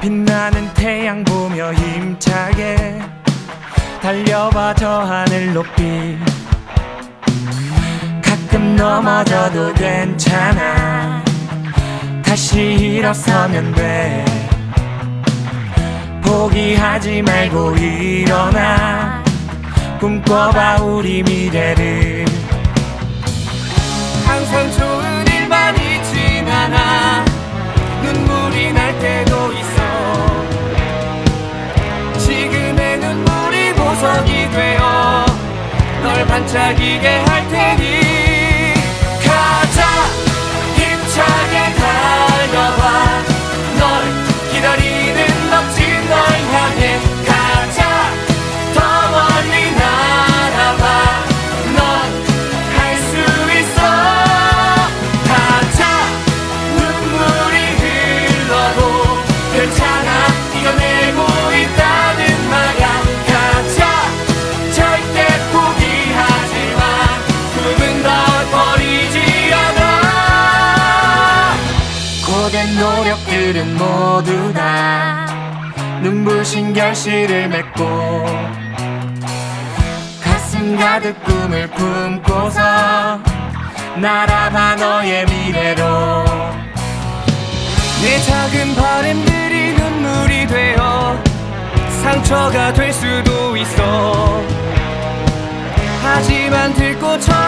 빛나는 태양 보며 힘차게 달려봐 저 하늘 높이. 가끔 넘어져도 괜찮아. 다시 일어서면 돼. 포기하지 말고 일어나. 꿈꿔봐 우리 미래를. 항상 좋은 일만 있진 않아 눈물이 날 때도 반짝이게 할 테니 노력들은 모두 다 눈부신 결실을 맺고 가슴 가득 꿈을 품고서 날아봐 너의 미래로 내 작은 바램들이 눈물이 되어 상처가 될 수도 있어. 하지만 들꽃처럼